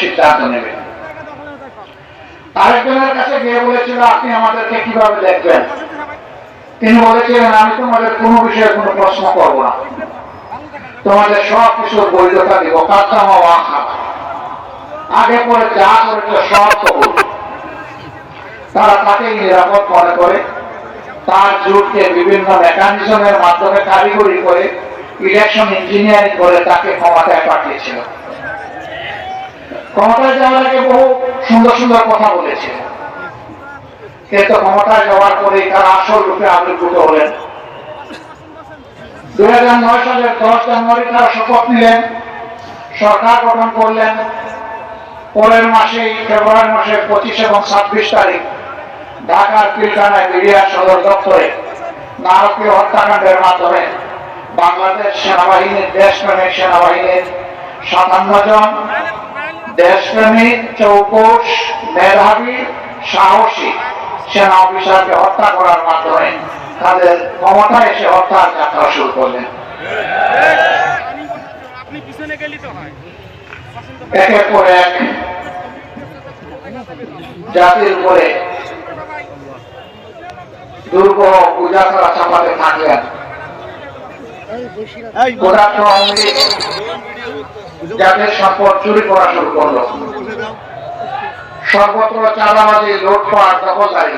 সিদ্ধান্ত নেবে। আরেকজনের কাছে গিয়ে বলেছিল, আপনি আমাদেরকে কীভাবে দেখবেন? তিনি বলেছিলেন, আমি তোমাদের কোনো বিষয়ে কোনো প্রশ্ন করব না। তোমাদের সব কিছুর বৈধতা দিব। কাতামা ওয়াখা আগে পরে যা করেছে সব কবুল তারা তাকেই নিরাপদ মনে করে। তার জোটকে বিভিন্ন মেকানিজমের মাধ্যমে কারিগরি করে ইলেকশন ইঞ্জিনিয়ারিং করে তাকে ক্ষমতায় পাঠিয়েছিল। ক্ষমতায় যাওয়ার আগে বহু সুন্দর সুন্দর কথা বলেছে। কিন্তু ক্ষমতায় যাওয়ার পরে তারা আসল রূপে আবির্ভূত হলেন। দুই হাজার নয় সালের দশ জানুয়ারি তারা শপথ নিলেন। সরকার গঠন করলেন। পরের মাসে ফেব্রুয়ারি মাসের পঁচিশ এবং ছাব্বিশ তারিখ ঢাকার পিলখানায় মিডিয়া সদর দপ্তরে নারকীয় হত্যাকাণ্ডের মাধ্যমে বাংলাদেশ সেনাবাহিনীর দেশপ্রেমিক সেনাবাহিনীর সাতান্ন জন দেশপ্রেমিক চৌকস মেধাবী সাহসী সেনা অফিসারকে হত্যা করার মাধ্যমে তাদের ক্ষমতা এসে হত্যার যাত্রা শুরু করলেন। একের পর এক জাতির উপরে দুর্গ পূজা করা চাপাতে থাকলেন। জাতির সম্পদ চুরি করা শুরু করল সর্বত্র চাঁদাবাজি লুটপাট দখলদারি।